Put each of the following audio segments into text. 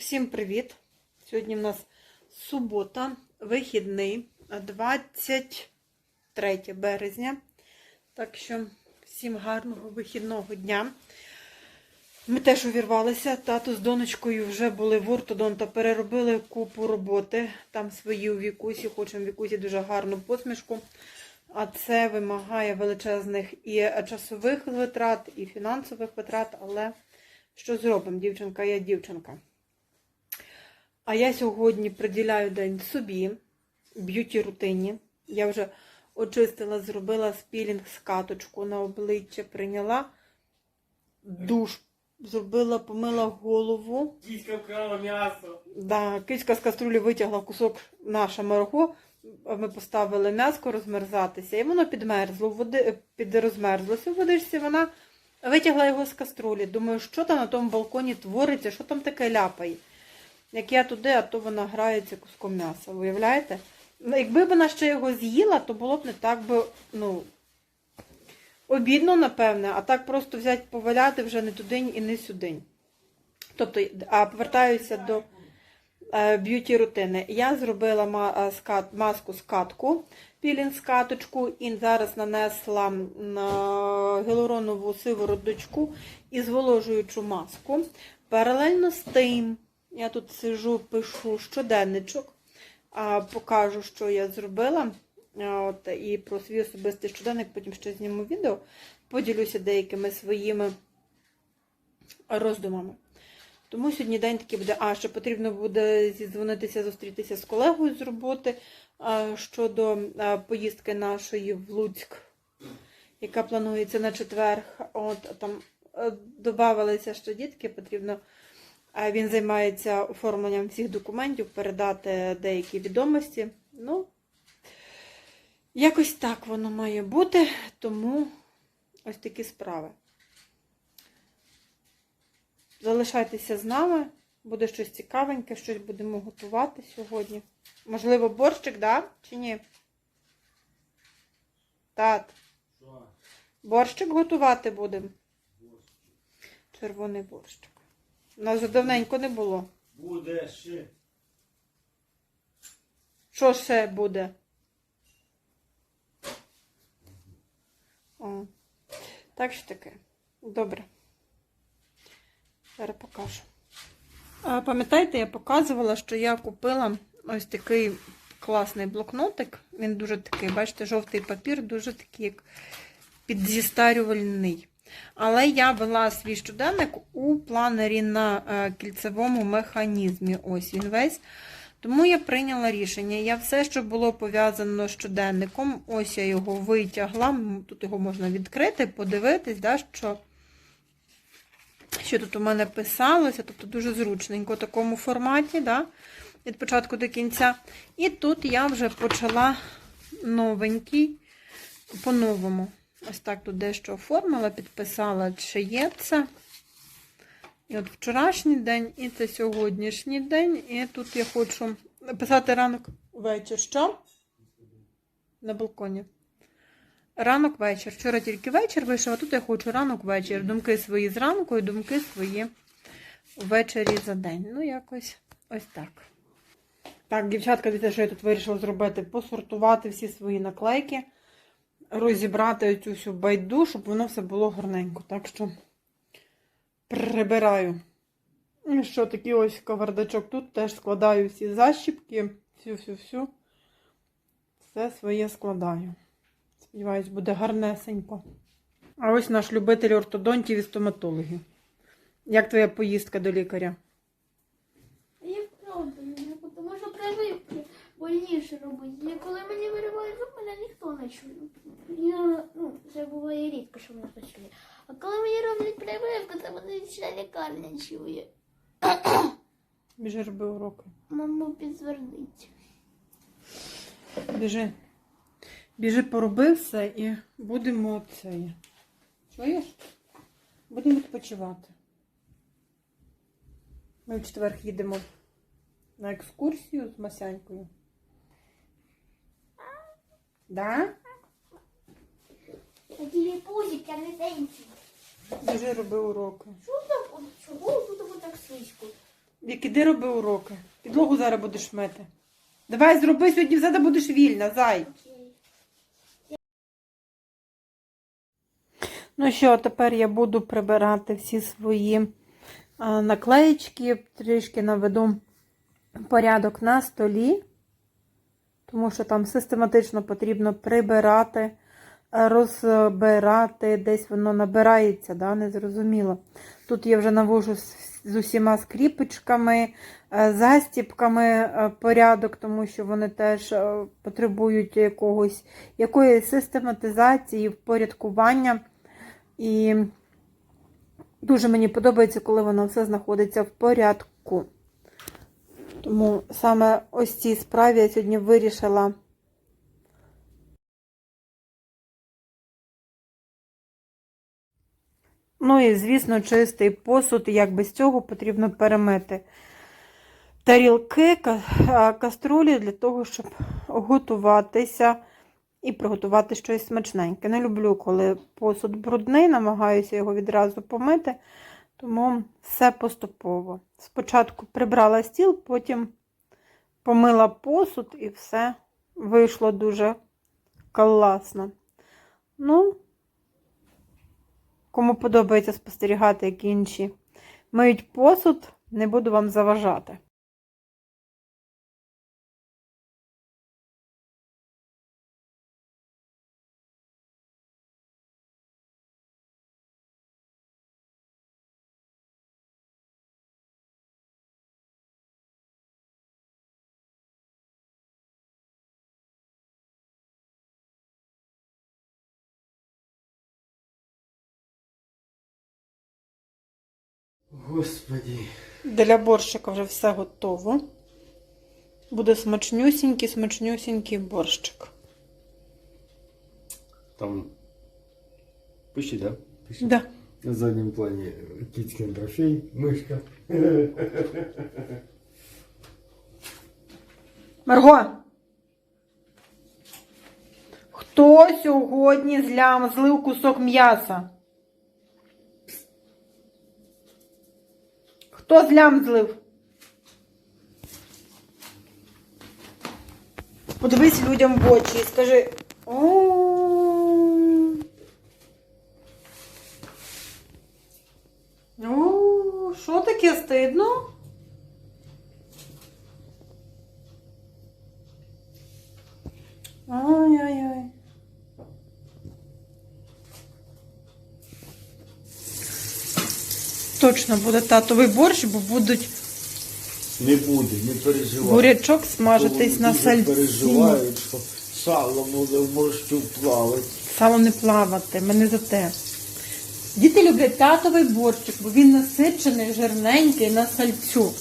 Всім привіт! Сьогодні в нас субота, вихідний, 23 березня. Так що всім гарного вихідного дня. Ми теж увірвалися. Тато з донечкою вже були в ортодонта, переробили купу роботи. Там свої у вікусі, хочемо вікусі дуже гарну посмішку. А це вимагає величезних і часових витрат, і фінансових витрат, але що зробимо, дівчинка є дівчинка. А я сьогодні приділяю день собі, б'юті рутині. Я вже очистила, зробила спілінг з каточку на обличчя, прийняла душ, зробила, помила голову. Кіська вкрала м'ясо. Да, кицька з каструлі витягла кусок наше марго. Ми поставили м'яско розмерзатися, і воно підмерзло, води, підрозмерзлося в водичці. Вона витягла його з каструлі. Думаю, що там на тому балконі твориться, що там таке ляпає. Як я туди, а то вона грається куском м'яса. Уявляєте? Якби вона ще його з'їла, то було б не так би, ну, обідно, напевне, а так просто взяти, поваляти вже не туди і не сюди. Тобто, а повертаюся до е, б'юті рутини. Я зробила е, маску з катку, пілінг з каточку, і зараз нанесла на гіалуронову сивороточку і зволожуючу маску. Паралельно з тим, я тут сижу, пишу щоденничок, покажу, що я зробила. От, і про свій особистий щоденник, потім ще зніму відео, поділюся деякими своїми роздумами. Тому сьогодні день такий буде. А, ще потрібно буде зідзвонитися, зустрітися з колегою з роботи щодо поїздки нашої в Луцьк, яка планується на четвер. От там е, додавалися ще дітки, потрібно. Він займається оформленням всіх документів, передати деякі відомості. Ну, якось так воно має бути, тому ось такі справи. Залишайтеся з нами, буде щось цікавеньке, щось будемо готувати сьогодні. Можливо, борщик, да? Чи ні? Тат, борщик готувати будемо. Червоний борщик. У нас вже давненько не було. Буде ще. Що ще буде? О. Так що таке. Добре. Зараз покажу. А, Пам'ятаєте, я показувала, що я купила ось такий класний блокнотик. Він дуже такий, бачите, жовтий папір, дуже такий як підзістарювальний. Але я вела свій щоденник у планері на е, кільцевому механізмі. Ось він весь. Тому я прийняла рішення. Я все, що було пов'язано з щоденником, ось я його витягла. Тут його можна відкрити, подивитись, да, що, що тут у мене писалося. Тобто дуже зручненько в такому форматі, да, від початку до кінця. І тут я вже почала новенький по-новому. Ось так тут дещо оформила, підписала, чи є це. І от вчорашній день, і це сьогоднішній день. І тут я хочу написати ранок вечір. Що? На балконі. Ранок вечір. Вчора тільки вечір вийшов, а тут я хочу ранок вечір. Думки свої зранку і думки свої ввечері за день. Ну, якось ось так. Так, дівчатка, дивіться, що я тут вирішила зробити: посортувати всі свої наклейки, розібрати цю всю байду, щоб воно все було гарненько. Так що прибираю. І що, такий ось кавардачок тут теж складаю всі защіпки, всю-всю-всю. Все своє складаю. Сподіваюсь, буде гарнесенько. А ось наш любитель ортодонтів і стоматологів. Як твоя поїздка до лікаря? Я правда. Тому що прививки больніше робити. Коли мені виривають зуб, мене ніхто не чує. Я, ну, це буває рідко, що мене хтось чує. А коли мені роблять прививку, то мене вся лікарня чує. Біжи роби уроки. Мама підзвернить. Біжи. Біжи, пороби все і будемо це. Чуєш? Будемо відпочивати. Ми в четвер їдемо на екскурсію з Масянькою. Да? Такі пузик, а не денці. Біжи, роби уроки. Що там? Чого тут так слизько? Як іди роби уроки. Підлогу зараз будеш мити. Давай зроби сьогодні взяти будеш вільна, зай. Ну що, тепер я буду прибирати всі свої а, наклеїчки, трішки наведу порядок на столі, тому що там систематично потрібно прибирати, розбирати, десь воно набирається, да, незрозуміло. Тут я вже навожу з, з усіма скріпочками, е, застіпками е, порядок, тому що вони теж е, потребують якогось, якоїсь систематизації, впорядкування. І дуже мені подобається, коли воно все знаходиться в порядку. Тому саме ось цій справі я сьогодні вирішила. Ну і, звісно, чистий посуд, як без цього потрібно перемити тарілки, каструлі для того, щоб готуватися і приготувати щось смачненьке. Не люблю, коли посуд брудний, намагаюся його відразу помити, тому все поступово. Спочатку прибрала стіл, потім помила посуд і все вийшло дуже класно. Ну, кому подобається спостерігати, як інші миють посуд, не буду вам заважати. Господи. Для борщика вже все готово. Буде смачнюсінький, смачнюсінький борщик. Там пиши, да? Пиши. Да. На заднем плане Китькин трофей, мышка. Марго! Хто сьогодні злям злив кусок м'яса? Хто злям злив? Подивись людям в очі і скажи. О. О, що таке стидно? Ай-яй-яй. Точно буде татовий борщ, бо будуть Не буде, не переживай. бурячок смажитись на сальці. переживають, що сало буде в борщу плавати. Сало не плавати, мене за те. Діти люблять татовий борщик, бо він насичений, жирненький на сальцю.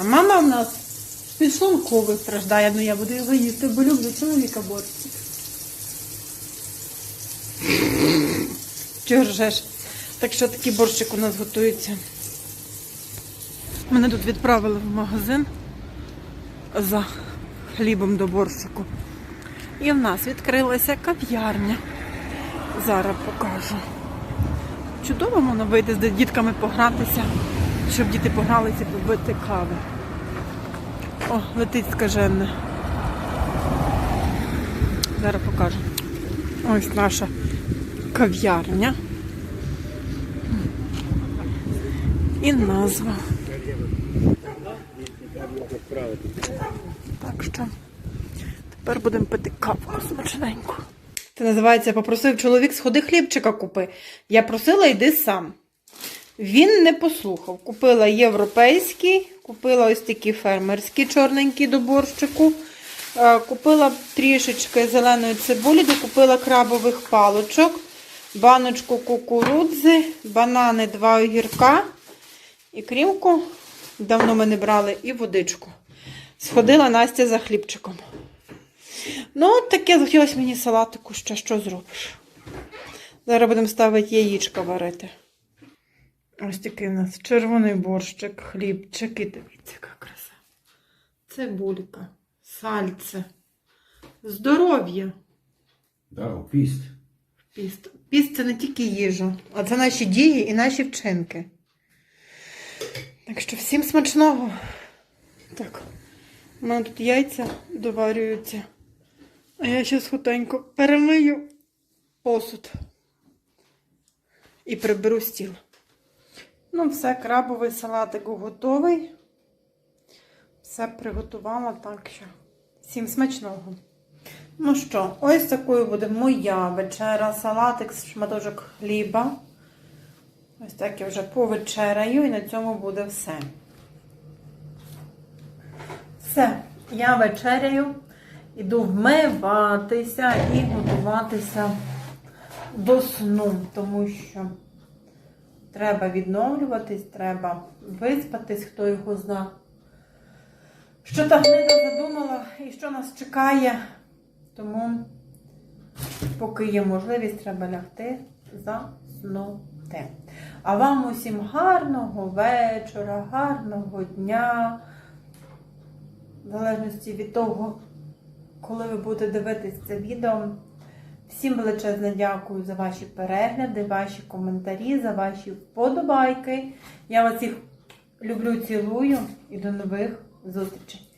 А мама в нас підшлунковий страждає, ну я буду його їсти, бо люблю чоловіка борщик. Чого ржеш? Так що такий борщик у нас готується. Мене тут відправили в магазин за хлібом до борщику. І в нас відкрилася кав'ярня. Зараз покажу. Чудово можна вийти з дітками погратися, щоб діти погралися і попити кави. О, летить скажене. Зараз покажу. Ось наша кав'ярня. І назва. Так що тепер будемо пити кавку смачненьку. Це називається попросив чоловік, сходи хлібчика купи. Я просила, йди сам. Він не послухав. Купила європейський, купила ось такі фермерські чорненькі до борщику. Е, Купила трішечки зеленої цибулі, докупила крабових палочок, баночку кукурудзи, банани, два огірка і крімку. Давно ми не брали, і водичку. Сходила Настя за хлібчиком. Ну, от таке захотілося мені салатику ще що зробиш. Зараз будемо ставити яєчка варити. Ось такий у нас червоний борщик, хлібчик і дивіться, яка краса. Цибулька, сальце, здоров'я. Да, піст. Піст. Піст це не тільки їжа, а це наші дії і наші вчинки. Так що всім смачного. Так, у мене тут яйця доварюються. А я ще хутенько перемию посуд і приберу стіл. Ну, все, крабовий салатик готовий. Все приготувала, так що всім смачного. Ну що, ось такою буде моя вечера. Салатик з шматочок хліба. Ось так я вже повечеряю і на цьому буде все. Все, я вечеряю, іду вмиватися і готуватися до сну, тому що треба відновлюватись, треба виспатись, хто його зна. Що та книга задумала і що нас чекає. Тому, поки є можливість, треба лягти заснути. А вам усім гарного вечора, гарного дня. В залежності від того, коли ви будете дивитись це відео. Всім величезне дякую за ваші перегляди, ваші коментарі, за ваші вподобайки. Я вас всіх люблю, цілую і до нових зустрічей.